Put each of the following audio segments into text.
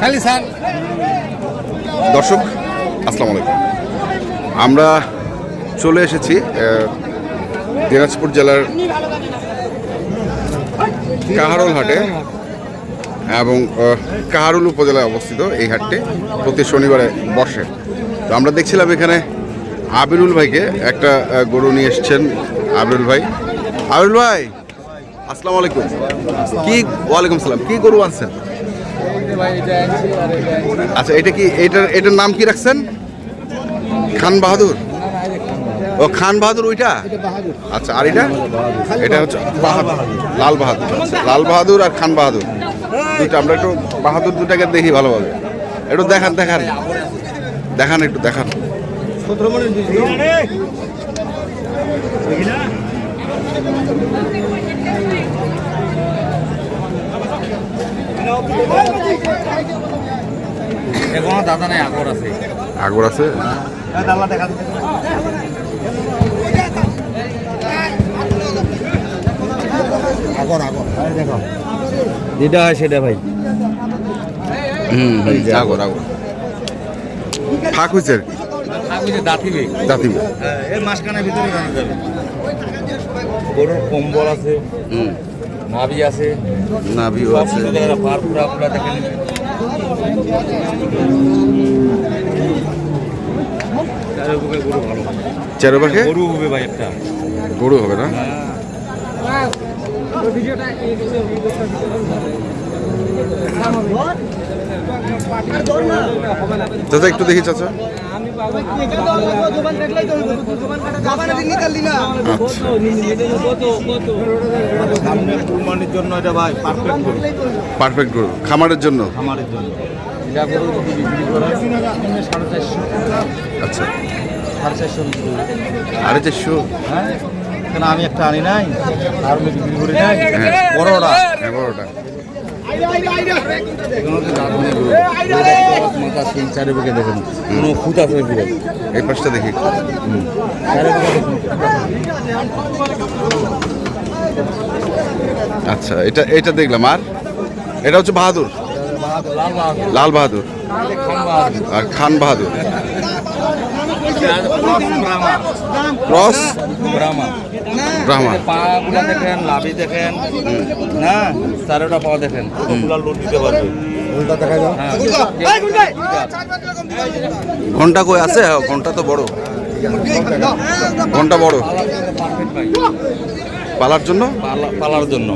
খালি স্যার। দর্শক আসসালামু আলাইকুম। আমরা চলে এসেছি দিনাজপুর জেলার কাহারোল হাটে এবং কাহারুল উপজেলায় অবস্থিত এই হাটটি প্রতি শনিবারে বসে। তো আমরা দেখছিলাম এখানে আবিরুল ভাইকে একটা গরু নিয়ে এসছেন আবিরুল ভাই। আবিরুল ভাই আসসালামু আলাইকুম। কি ওয়ালাইকুম সালাম। কি গরু আনছেন? আচ্ছা এটা কি এটার এটার নাম কি রাখছেন? খান বাহাদুর? ও খান বাহাদুর ওইটা? আচ্ছা আর এটা? এটা হচ্ছে বাহাদুর লাল বাহাদুর। আচ্ছা, লাল বাহাদুর আর খান বাহাদুর। দুইটা আমরা একটু বাহাদুর দুটাকে দেখি ভালোভাবে। একটু দেখান দেখান। দেখান একটু দেখান। এখনও দাদা নাই আগর আছে। আগর আছে? যেটা হয় সেটা ভাই। হুম আগর আগর। ফাঁক হয়েছে আর কি আমি যে দাঁতিবে এর মাঝখানের ভিতরে যাবে গরুর কম্বল আছে নাভি আছে নাভিও আছে। কিছু দেখা যায় পার পুরা পুরা দেখে নেবে। চারিদিকে গরু ভালো। চারোপাশে গরু হবে ভাই একটা। গরু হবে না? চাচা একটু দেখি চাচা। পারফেক্ট গরু। খামারের জন্য? আচ্ছা। সাড়ে চারশো হ্যাঁ আমি একটা আনি নাই আর বিক্রি করি নাই? হ্যাঁ। বড়টা। হ্যাঁ বড়টা। চারিদিকে দেখেন কোনো খুঁত আছে পুরো এই পাশটা দেখি আচ্ছা এটা এটা দেখলাম। আর? এটা হচ্ছে বাহাদুর। লাল বাহাদুর। আর খান বাহাদুর। ক্রস? ব্রাহ্মা ব্রাহ্মা পাগুলা দেখেন লাভি দেখেন না চারোটা পা দেখেন। লোড দিতে পারবে। হ্যাঁ। ঘণ্টা কই আছে? হ্যাঁ, ঘণ্টা তো বড়। ঘণ্টা বড়। পালার জন্য পালা- পালার জন্য?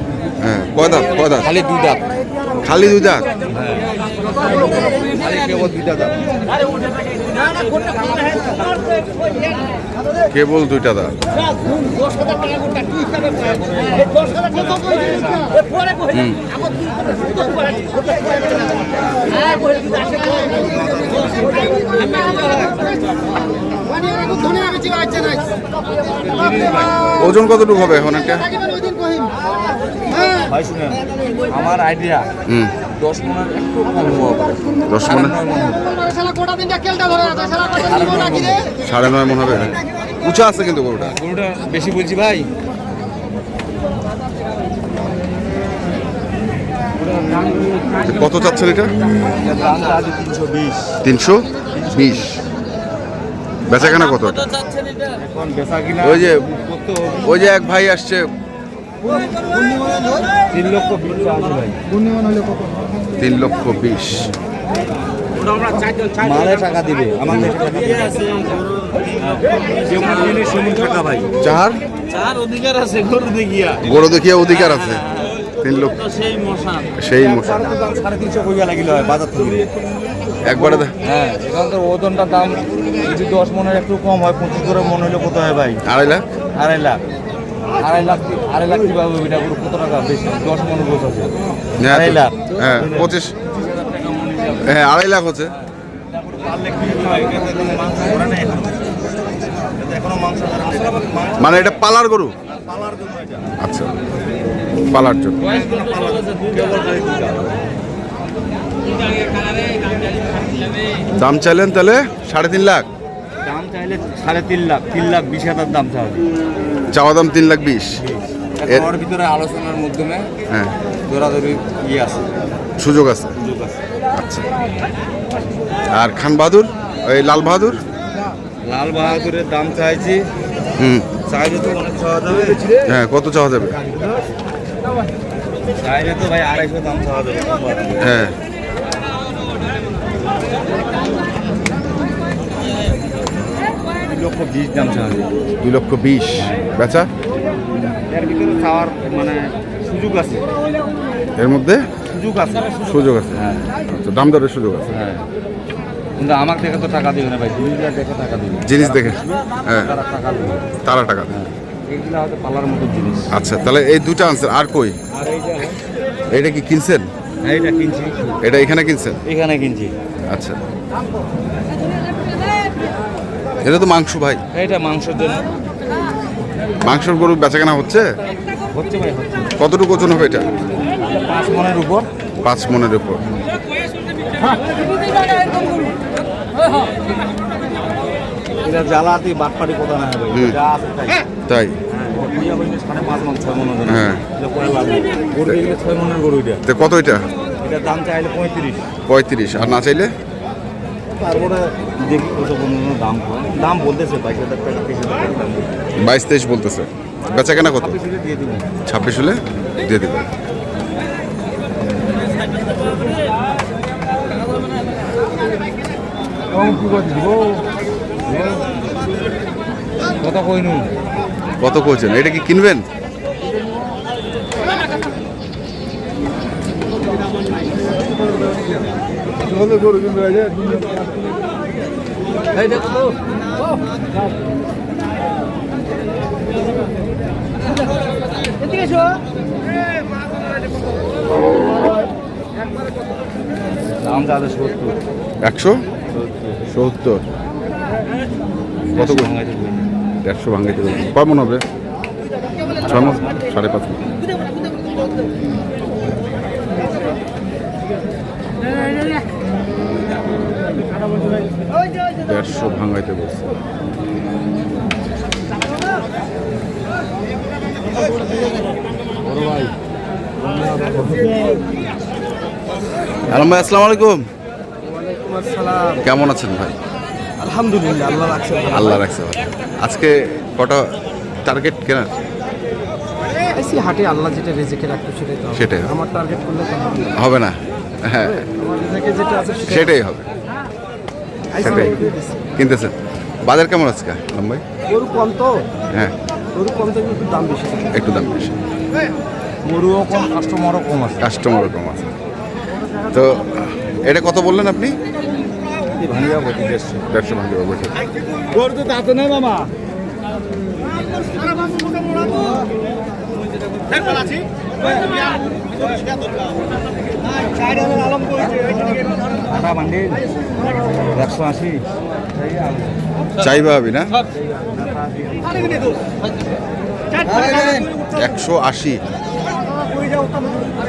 হ্যাঁ কয় দাঁত কয় দাঁত খালি দুই দাঁত খালি দুই দাঁত কেবল দুইটা দাঁত ওজন কতটুকু হবে এখন একটা? ভাই শুনেন আমার আইডিয়া দশ মনের একটু কম দশ হবে। সাড়ে নয় মন হবে। উঁচা আছে কিন্তু গরুটা। গরুটা বেশি বলছি ভাই। কত চাচ্ছেন এটা? তিনশো? বিশ। বিশ বেচাকেনা কত? ওই যে ওই যে এক ভাই আসছে তিন লক্ষ বিশ তিন লক্ষ বিশ। মালে টাকা দিবে আমাদের টাকা ভাই চার? চার অধিকার আছে গরু দেখিয়া গরু দেখিয়া অধিকার আছে। তিন লক্ষ। সেই মশা। সেই মশা সাড়ে তিনশো কইয়া লাগিলে হয় বাজার থেকে একবারে দে- হ্যাঁ এখান ওজনটার দাম যদি দশ মনের একটু কম হয় পঁচিশ করে মন হইলে কত হয় ভাই? আড়াই লাখ। আড়াই লাখ। আড়াই লাখ আড়াই লাখ কীভাবে এটা পুরো কত টাকা? বেশি দশ মনের গোছ আছে। হ্যাঁ আড়াই লাখ। হ্যাঁ পঁচিশ। হ্যাঁ আড়াই লাখ হচ্ছে। মানে এটা পালার গরু? আচ্ছা পালার জন্য। দাম চাইলেন তাহলে সাড়ে তিন লাখ? দাম চাইলে সাড়ে তিন লাখ তিন লাখ বিশ হাজার দাম চাওয়া চাওয়া দাম তিন লাখ বিশ। এর- ভিতরে আলোচনার মাধ্যমে হ্যাঁ। দৌড়াদৌড়ি ইয়ে আছে। সুযোগ আছে। সুযোগ আছে। আচ্ছা। আর খান বাহাদুর? ওই লাল বাহাদুর? লাল বাহাদুরের দাম চাইছি। হুম। চাইলে তো অনেক চাওয়া যাবে। হ্যাঁ কত চাওয়া যাবে? চাইলে তো ভাই আড়াইশো দাম চাওয়া যাবে। হ্যাঁ। লক্ষ বিশ দাম চাওয়া যাবে। দুই লক্ষ বিশ। বেচা? এর ভিতরে চাওয়ার মানে সুযোগ আছে। এর মধ্যে? সুযোগ আছে। সুযোগ আছে। হ্যাঁ। আচ্ছা দাম দরের সুযোগ আছে। হ্যাঁ। কিন্তু আমাকে দেখে তো টাকা দিবে না ভাই জিনিসটা দেখে টাকা দিবে জিনিস দেখে? হ্যাঁ। তারা টাকা দিবে তারা টাকা দেয়। হ্যাঁ। এইগুলো হয়তো পালার মতো জিনিস। আচ্ছা তাহলে এই দুটা আনসার আর কই? আর এইটা এটা কি কিনছেন? হ্যাঁ এইটা কিনছি। এটা এখানে কিনছেন? এখানে কিনছি। আচ্ছা। এটা তো মাংস ভাই। এইটা মাংসের জন্য। মাংসের গরু বেচাকেনা হচ্ছে? হচ্ছে কতটুকু ওজন হবে এটা? পাঁচ মনের উপর। পাঁচ মনের উপর। তাই। হ্যাঁ, হ্যাঁ। কত এটা দাম চাইলে পঁয়ত্রিশ। পঁয়ত্রিশ। আর না চাইলে? তারপরে দেখি কত পর্যন্ত দাম কয় দাম বলতেছে বাইশ হাজার টাকা তেইশ হাজার টাকা বলতেছে। বাইশ তেইশ বলতেছে। বেচাকেনা কত? ছাব্বিশ দিয়ে ছাব্বিশ হলে দিয়ে দেবেন কত কইনু কত কইছেন? এটা কি কিনবেন? দাম যাবে সত্তর একশো? সত্তর। কত করে? ভাঙাইতে বলি। দেড়শো ভাঙাইতে পারবেন কয় মন হবে? ছয় মন? সাড়ে পাঁচ মন দেড়শো ভাঙাইতে বলছে। আলম ভাই আসসালামু আলাইকুম। কেমন আছেন ভাই? আলহামদুলিল্লাহ আল্লাহ রাখছে আল্লাহ রাখছে ভালো। আজকে কটা টার্গেট কেনার? এসি হাটে আল্লাহ যেটা রেজেকে রাখতো সেটাই তো। সেটাই। আমার টার্গেট করলে তো হবে। না। হ্যাঁ। যেটা আছে সেটাই সেটাই হবে। সেটাই। কিনতেছেন? বাজার কেমন আজকে ভাই? গরু কম তো। হ্যাঁ। গরু কম তো একটু দাম বেশি। একটু দাম বেশি। গরুও কম কাস্টমারও কম আছে। কাস্টমারও কম আছে। তো এটা কত বললেন আপনি? ভাঙিয়া দেড়শো। দেড়শো ভাঙি বসে গরু তো তাতে নেই মামা। বান্ডিল একশো আশি। চাইবা হবি না? একশো আশি।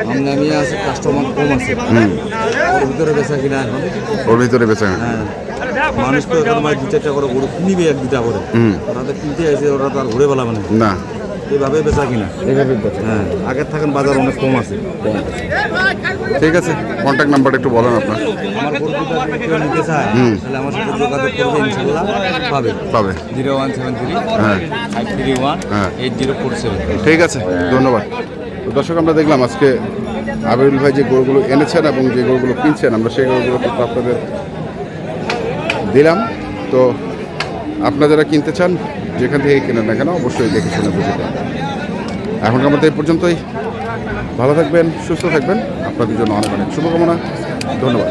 আমদানি আছে কাস্টমার কম আছে। ওর ভিতরে বেচা কিনা এখন? ওর ভিতরে বেচা হ্যাঁ। মানুষ তো এখন ভাই দু চারটা করে গরু কিনিবে এক দুটা করে। হুম। ওরা তো কিনতে আসে ওরা তো আর ঘুরে বেলা মানে না। এইভাবে বেচা কিনা। এইভাবে বেচা। হ্যাঁ আগের থাকেন বাজার অনেক কম আছে। ঠিক আছে কন্ট্যাক্ট নাম্বারটা একটু বলেন আপনার। আমার গরু দুটা কেউ নিতে চায় তাহলে আমার সাথে যোগাযোগ করবে ইনশাল্লাহ পাবে। পাবে। জিরো ওয়ান সেভেন থ্রি হ্যাঁ। ফাইভ থ্রি ওয়ান হ্যাঁ। Eight zero four seven. ঠিক আছে ধন্যবাদ। তো দর্শক, আমরা দেখলাম আজকে আবিরুল ভাই যে গরুগুলো এনেছেন এবং যে গরুগুলো কিনছেন, আমরা সেই গরুগুলো কিন্তু আপনাদের দিলাম। তো আপনারা যারা কিনতে চান, যেখান থেকে কেনেন না কেন, অবশ্যই দেখে শুনে বুঝে দেন এখনকার মতো এই পর্যন্তই। ভালো থাকবেন, সুস্থ থাকবেন। আপনাদের জন্য অনেক অনেক শুভকামনা। ধন্যবাদ।